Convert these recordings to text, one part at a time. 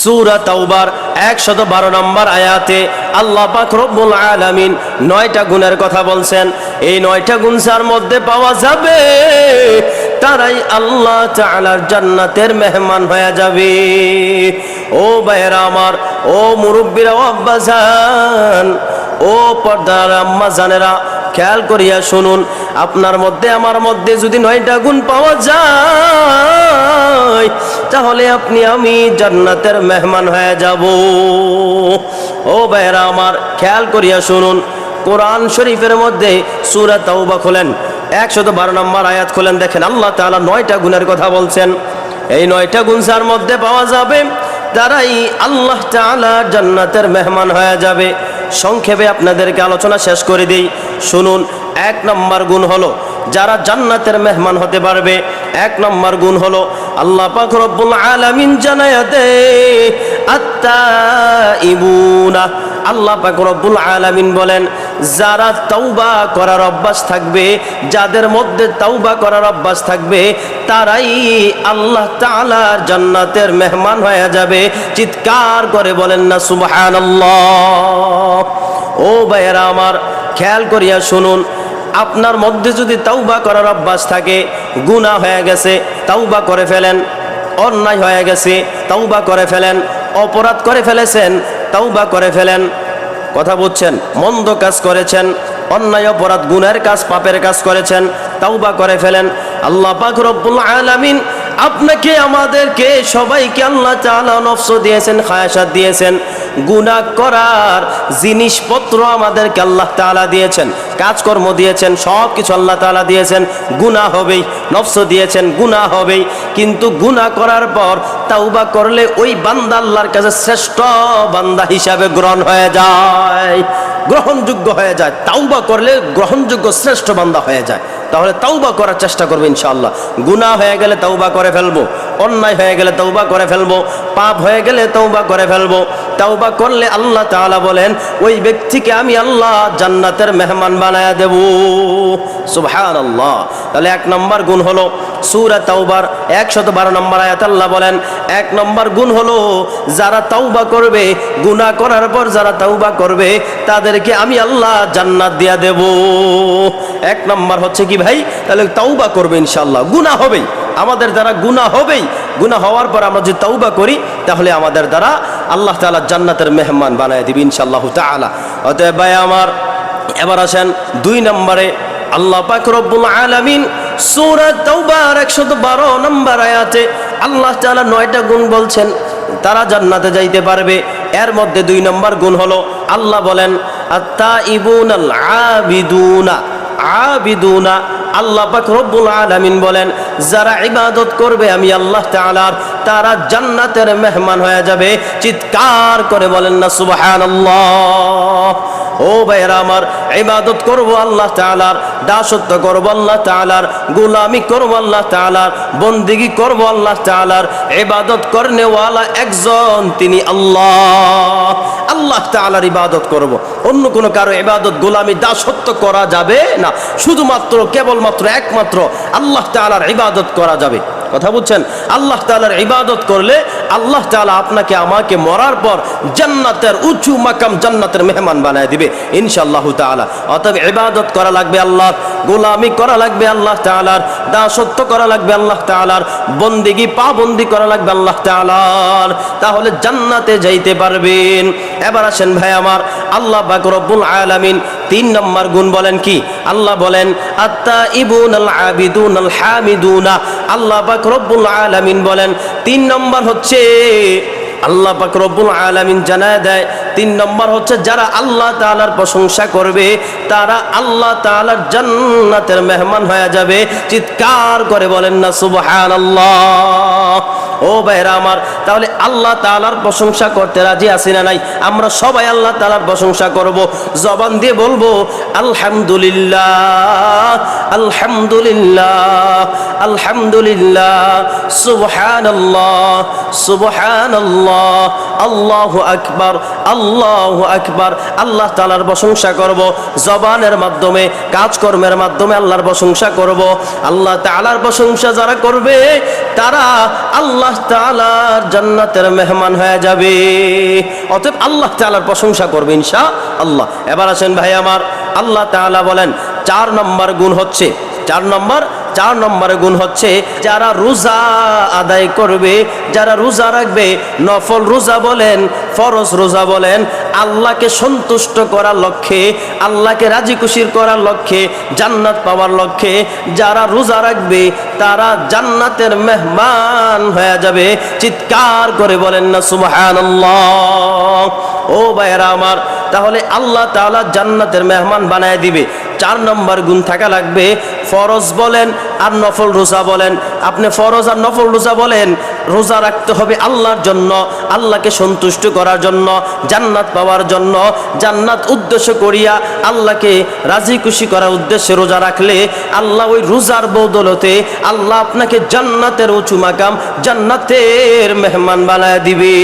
সুরা তাওবার একশত বারো নম্বর আয়াতে আল্লাহ পাক আলামিন নয়টা গুণের কথা বলছেন। এই নয়টা গুণ যার মধ্যে পাওয়া যাবে, তারাই আল্লাহ তাআলার জান্নাতের মেহমান হয়ে যাবে। ও বাইরা আমার, ও মুরব্বীরা আব্বাজান ও পর্দার আম্মা জানেরা, খেয়াল করিয়া শুনুন, আপনার মধ্যে আমার মধ্যে যদি নয়টা গুণ পাওয়া যায়, তাহলে আপনি আমি জান্নাতের মেহমান হয়ে যাব। ও ভাইরা আমার, খেয়াল করিয়া শুনুন, কোরআন শরীফের মধ্যে সুরা তাওবা খোলেন, একশত বারো নম্বর আয়াত খোলেন, দেখেন আল্লাহ তাআলা নয়টা গুণের কথা বলছেন। এই নয়টা গুণ যার মধ্যে পাওয়া যাবে, তারাই আল্লাহ তাআলা জান্নাতের মেহমান হয়ে যাবে। সংক্ষেপে আপনাদেরকে আলোচনা শেষ করে দিই। শুনুন, এক নম্বর গুণ হলো, যারা জান্নাতের মেহমান হতে পারবে, এক নম্বর গুণ হলো, আল্লাহ পাক রব্বুল আলামিন আত্তাইবুনা আল্লাহ রব্বুল আলামিন বলেন, যারা তৌবা করার অভ্যাস থাকবে, যাদের মধ্যে তৌবা করার অভ্যাস থাকবে, তারাই আল্লাহ তাআলার জান্নাতের মেহমান হয়ে যাবে। চিৎকার করে বলেন না, সুবহানাল্লাহ। ও ভাইয়েরা আমার, খেয়াল করিয়া শুনুন, আপনার মধ্যে যদি তাওবা করার অভ্যাস থাকে, গুনাহ হয়ে গেছে, তাওবা করে ফেলেন, অন্যায় হয়ে গেছে, তাওবা করে ফেলেন অপরাধ করে ফেলেছেন তাও বা করে ফেলেন, কথা বুঝছেন, মন্দ কাজ করেছেন, অন্যায় অপরাধ গুণের কাজ, পাপের কাজ করেছেন তাও বা করে ফেলেন। আল্লাহ পাক আলামিন আপনাকে আমাদেরকে সবাইকে আল্লাহ চালা নফস দিয়েছেন, খায়াসাত দিয়েছেন। গুনাহ করার জিনিসপত্র আমাদেরকে আল্লাহ তাআলা দিয়েছেন, কাজকর্ম দিয়েছেন সব কিছু আল্লাহ তালা দিয়েছেন, গুনাহ হবেই, নফস দিয়েছেন, গুনাহ হবেই। কিন্তু গুনাহ করার পর তাওবা করলে ওই বান্দা আল্লাহর কাছে শ্রেষ্ঠ বান্দা হিসাবে গ্রহণ হয়ে যায়, গ্রহণযোগ্য হয়ে যায়। তাওবা করলে গ্রহণযোগ্য শ্রেষ্ঠ বান্দা হয়ে যায়। তাহলে তাওবা করার চেষ্টা করবে ইনশাআল্লাহ। গুনাহ হয়ে গেলে তাওবা করে ফেলব, অন্যায় হয়ে গেলে তৌবা করে ফেলব, পাপ হয়ে গেলে তৌবা করে ফেলব। তৌবা করলে আল্লাহ তাআলা বলেন, ওই ব্যক্তিকে আমি আল্লাহ জান্নাতের মেহমান বানায়া দেব। সুবহানাল্লাহ। তাহলে এক নম্বর গুণ হলো সূরা তাওবার একশত বারো নম্বর আয়াত আল্লাহ বলেন, এক নম্বর গুণ হলো যারা তাওবা করবে, গুনাহ করার পর যারা তাওবা করবে, তাদেরকে আমি আল্লাহ জান্নাত দিয়া দেব। এক নম্বর হচ্ছে কি ভাই, তাহলে তাওবা করবে ইনশাল্লাহ গুনাহ হবেই। আমাদের দ্বারা গুনাহ হবেই। গুনাহ হওয়ার পর আমরা যদি তৌবা করি, তাহলে আমাদের দ্বারা আল্লাহ তাআলা জান্নাতের মেহমান বানায় দিবি ইনশাআল্লাহ তাআলা। অতএব ভাই আমার, এবার আসেন দুই নম্বরে, আল্লাহ পাক রব্বুল আলামিন সূরা তাওবার 112 নম্বর আয়াতে আল্লাহ তাআলা নয়টা গুণ বলছেন, তারা জান্নাতে যাইতে পারবে। এর মধ্যে দুই নম্বর গুণ হলো, আল্লাহ বলেন, আত্তাইবুনাল আবিদুনা। আবিদুনা, আল্লাহ পাক রব্বুল আলামিন বলেন, যারা ইবাদত করবে, আমি আল্লাহ তাআলার, তারা জান্নাতের মেহমান হয়ে যাবে। চিৎকার করে বলেন না, সুবহানাল্লাহ। ও ভাইরা আমার ইবাদত করব আল্লাহ তাআলার, দাসত্ব করব আল্লাহ তাআলার, গোলামি করব আল্লাহ তাআলার, বন্দিগি করব আল্লাহ তাআলার, ইবাদত করনেওয়ালা একজন তিনি আল্লাহ। আল্লাহ তাআলার ইবাদত করব। অন্য কোনো কারও ইবাদত, গোলামি, দাসত্ব করা যাবে না। শুধুমাত্র, কেবলমাত্র, একমাত্র আল্লাহ তাআলার ইবাদত করা যাবে। কথা বুঝছেন আল্লাহ তালার ইবাদত করলে আল্লাহ তালা আপনাকে, আমাকে মরার পর জান্নাতের উঁচু মাকাম জান্নাতের মেহমান বানায় দিবে, ইনশাআল্লাহ তালা অতএব ইবাদত করা লাগবে আল্লাহর। গোলামি করা লাগবে আল্লাহ তাআলার, দাসত্ব করা লাগবে আল্লাহ তাআলার, বন্দিগি, পাবন্দি করা লাগবে আল্লাহ তাআলার। তাহলে জান্নাতে যাইতে পারবেন। এবার আসেন ভাই আমার, আল্লাহ বাকরবুল আলামিন তিন নম্বর গুণ বলেন কি? আল্লাহ বলেন আত্তা ইবুন আল আবিদুন আল হামিদুনা। আল্লাহ বাকরবুল আলামিন বলেন, তিন নম্বর হচ্ছে আল্লাহ পাক রব্বুল আলামিন জানায় দেয়, তিন নম্বর হচ্ছে যারা আল্লাহ তাআলার প্রশংসা করবে, তারা আল্লাহ তাআলার জান্নাতের মেহমান হয়ে যাবে। চিৎকার করে বলেন না, সুবহানাল্লাহ। ও ভাইরা আমার, তাহলে আল্লাহ তালার প্রশংসা করতে রাজি আছি না নাই? আমরা সবাই আল্লাহ তালার প্রশংসা করব। জবান দিয়ে বলব, আলহামদুলিল্লাহ আলহামদুলিল্লাহ আলহামদুলিল্লাহ সুবহান আল্লাহ সুবহান আল্লাহ আল্লাহ আকবার আল্লাহ আকবার, আল্লাহ তালার প্রশংসা করব, জবানের মাধ্যমে, কাজকর্মের মাধ্যমে আল্লাহর প্রশংসা করব। আল্লাহ তালার প্রশংসা যারা করবে, তারা আল্লাহ তালার জান্নাতের মেহমান হয়ে যাবে। অতএব আল্লাহ তালার প্রশংসা করবে ইনশা আল্লাহ এবার আসেন ভাই আমার, আল্লাহ তাআলা বলেন, চার নম্বর গুণ হচ্ছে, চার নম্বর চার নম্বরের গুণ হচ্ছে, যারা রোজা আদায় করবে, যারা রোজা রাখবে, নফল রোজা বলেন, ফরজ রোজা বলেন, আল্লাহকে সন্তুষ্ট করার লক্ষ্যে, আল্লাহকে রাজি খুশির করার লক্ষ্যে, জান্নাত পাওয়ার লক্ষ্যে, যারা রোজা রাখবে, তারা জান্নাতের মেহমান হয়ে যাবে, চিৎকার করে বলেন না, সুবহানাল্লাহ। ও ভাইয়েরা আমার তাহলে আল্লাহ তাআলা জান্নাতের মেহমান বানায় দিবে। চার নম্বর গুণ থাকা লাগবে, ফরজ বলেন আর নফল রোজা বলেন। আপনি ফরজ আর নফল রোজা বলেন, রোজা রাখতে হবে আল্লাহর জন্য, আল্লাহকে সন্তুষ্ট করার জন্য, জান্নাত পাওয়ার জন্য। জান্নাত উদ্দেশ্য করিয়া আল্লাহকে রাজি খুশি করার উদ্দেশ্যে রোজা রাখলে আল্লাহ ওই রোজার বদলতে আল্লাহ আপনাকে জান্নাতের উঁচু মাকাম, জান্নাতের মেহমান বানায় দিবে।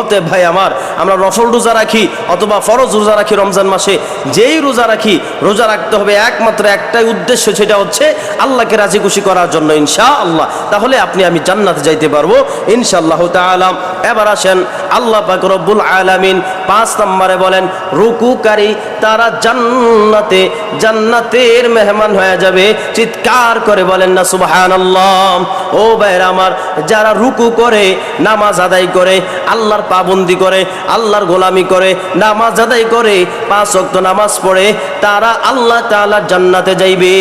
অতএব ভাই আমার, আমরা নফল রোজা রাখি অথবা ফরজ রোজা রাখি রমজান মাসে। যেই রোজা রাখি, রোজা রাখতে হবে একমাত্র একটাই উদ্দেশ্য, সেটা হচ্ছে আল্লাহকে রাজি খুশি করার জন্য ইনশা আল্লাহ তাহলে আপনি আমি জান্নাতে যাইতে পারব, ইনশাআল্লাহ তালাম এবার আসেন, আল্লাহ পাক রব্বুল আলামিন পাঁচ নম্বরে বলেন, রুকুকারী তারা জান্নাতে, জান্নাতের মেহমান হয়ে যাবে। চিৎকার করে বলেন না, সুবহানাল্লাহ। ও ভাইরা আমার, যারা রুকু করে, নামাজ আদায় করে, আল্লাহর পাবন্দি করে, আল্লাহর গোলামি করে, নামাজ আদায় করে, পাঁচ ওয়াক্ত নামাজ পড়ে, তারা আল্লাহ তাআলা জান্নাতে যাইবে।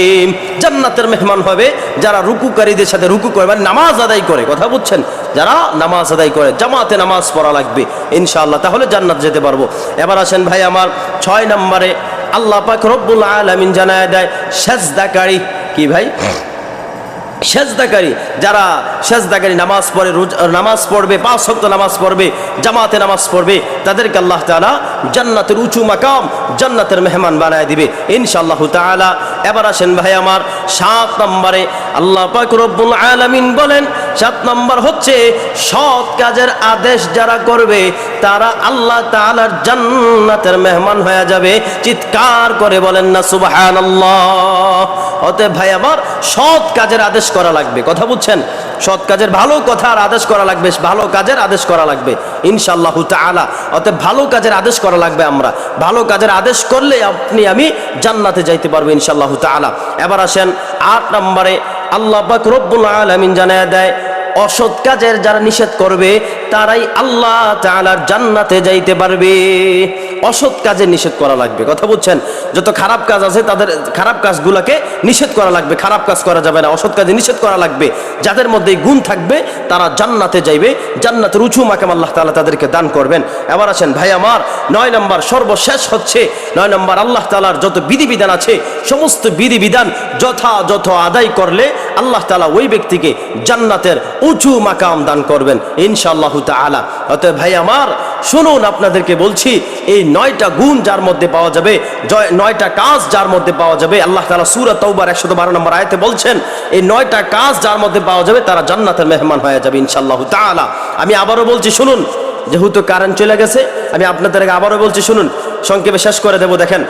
জান্নাতের মেহমান হবে, যারা রুকুকারীদের সাথে রুকু করে মানে নামাজ আদায় করে, কথা বুঝছেন? যারা নামাজ আদায় করে, জামাতে নামাজ পড়া লাগবে, ইনশাআল্লাহ, তাহলে জান্নাত যেতে পারব। এবার আসেন ভাই আমার ছয় নম্বরে, আল্লাহ পাক রব্বুল আলামিন জানায় দেয়, সেজদাকারী, কি ভাই? সেজদাকারী, যারা সেজদাকারী নামাজ পড়ে নামাজ পড়বে, পাঁচ শক্ত নামাজ পড়বে, জামাতে নামাজ পড়বে, তাদেরকে আল্লাহ তাআলা জান্নাতের উঁচু মাকাম, জান্নাতের মেহমান বানায় দিবে, ইনশাআল্লাহ তাআলা। এবার আসেন ভাই আমার সাত নম্বরে আল্লাহ পাক রব্বুল আলামিন বলেন, সাত নম্বর হচ্ছে সৎ কাজের আদেশ যারা করবে, তারা আল্লাহ তাআলার জান্নাতের মেহমান হয়ে যাবে। চিৎকার করে বলেন না, সুবহানাল্লাহ। অতএব ভাই, আমার সৎ কাজের আদেশ করা লাগবে। কথা বুঝছেন? সৎ কাজের ভালো কথার আদেশ করা লাগবে, ভালো কাজের আদেশ করা লাগবে, ইনশাআল্লাহ তাআলা। অতএব ভালো কাজের আদেশ করা লাগবে আমরা। ভালো কাজের আদেশ করলে আপনি, আমি জান্নাতে যাইতে পারব, ইনশাআল্লাহ তাআলা। এবার আসেন আট নম্বরে আল্লাহ রব্বুল আলামিন জানায় দেয় অসৎ কাজের যারা নিষেধ করবে তারাই আল্লাহ তাআলার জান্নাতে যাইতে পারবে। অসৎ কাজে নিষেধ করা লাগবে। কথা বুঝছেন যত খারাপ কাজ আছে তাদের খারাপ কাজগুলোকে নিষেধ করা লাগবে। খারাপ কাজ করা যাবে না, অসৎ কাজে নিষেধ করা লাগবে। যাদের মধ্যে গুণ থাকবে, তারা জান্নাতে যাইবে। জান্নাতের উঁচু মাকাম আল্লাহ তাআলা তাদেরকে দান করবেন। এবার আছেন ভাই আমার, নয় নম্বর সর্বশেষ হচ্ছে, নয় নম্বর আল্লাহ তাআলার যত বিধিবিধান আছে, সমস্ত বিধিবিধান যথাযথ আদায় করলে আল্লাহ তালা ওই ব্যক্তিকে জান্নাতের উঁচু মাকাম দান করবেন। ইনশাআল্লাহ তাআলা। অতএব ভাই আমার শুনুন আপনাদেরকে বলছি এই নয়টা গুণ যার মধ্যে পাওয়া যাবে জয়- নয়টা কাজ যার মধ্যে পাওয়া যাবে আল্লাহ তাআলা সূরা তওবার 112 নম্বর আয়তে বলছেন এই নয়টা কাজ যার মধ্যে পাওয়া যাবে তারা জান্নাতের মেহমান হয়ে যাবে ইনশাআল্লাহ তাআলা। আমি আবারও বলছি শুনুন যেহেতু কারেন্ট চলে গেছে আমি আপনাদেরকে আবারও বলছি শুনুন সংক্ষেপে শেষ করে দেবো দেখেন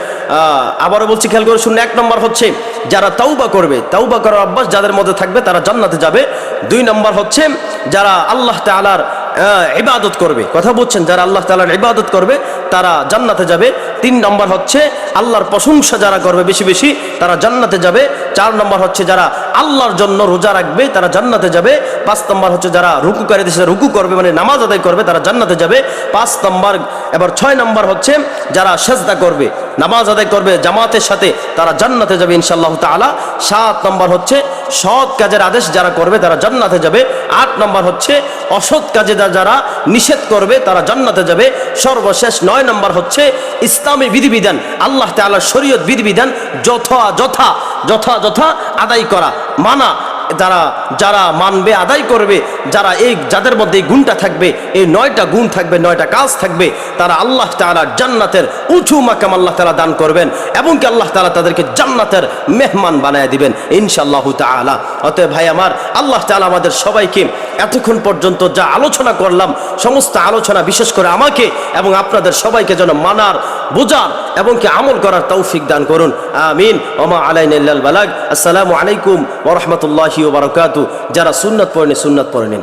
আবারও বলছি খেয়াল করে শুনুন এক নম্বর হচ্ছে যারা তাওবা করবে তাওবা করার অভ্যাস যাদের মধ্যে থাকবে তারা জান্নাতে যাবে। দুই নম্বর হচ্ছে যারা আল্লাহ তাআলার আহ, ইবাদত করবে। কথা বলছেন যারা আল্লাহ তালার ইবাদত করবে তারা জান্নাতে যাবে। তিন নম্বর হচ্ছে আল্লাহর প্রশংসা যারা করবে বেশি বেশি, তারা জান্নাতে যাবে। চার নম্বর হচ্ছে যারা আল্লাহর জন্য রোজা রাখবে, তারা জান্নাতে যাবে। পাঁচ নম্বর হচ্ছে যারা রুকুকারীদের সাথে রুকু করবে মানে নামাজ আদায় করবে, তারা জান্নাতে যাবে। পাঁচ নম্বর, এবার ছয় নম্বর হচ্ছে যারা সেজদা করবে, নামাজ আদায় করবে, জামাতের সাথে তারা জান্নাতে যাবে ইনশাআল্লাহ তাআলা। সাত নম্বর হচ্ছে সৎ কাজের আদেশ যারা করবে, তারা জান্নাতে যাবে। আট নম্বর হচ্ছে অসৎ কাজে যারা নিষেধ করবে, তারা জান্নাতে যাবে। সর্বশেষ নয় নম্বর হচ্ছে ইসলামী বিধিবিধান আল্লাহ তালা শরীয়ত বিধিবিধান যথা যথা যথা যথা আদায় করা মানা যারা যারা মানবে, আদায় করবে, যারা এই, যাদের মধ্যে এই গুণটা থাকবে, এই নয়টা গুণ থাকবে, নয়টা কাজ থাকবে, তারা আল্লাহ তাআলা জান্নাতের উঁচু মাকাম আল্লাহ তাআলা দান করবেন এবং কি আল্লাহ তাআলা তাদেরকে জান্নাতের মেহমান বানায় দিবেন, ইনশাআল্লাহ তাআলা। অতএব ভাই আমার, আল্লাহ তাআলা আমাদের সবাইকে এতক্ষণ পর্যন্ত যা আলোচনা করলাম, সমস্ত আলোচনা বিশেষ করে আমাকে এবং আপনাদের সবাইকে যেন মানার, বোঝার এবং কি আমল করার তৌফিক দান করুন। আমিন। ওমা আলাইন বালাগ। আসসালামু আলাইকুম ওরহমতুল্লাহি ওবরাকাতু যারা সুন্নত পড়েন, সুন্নত পড়ে নিন।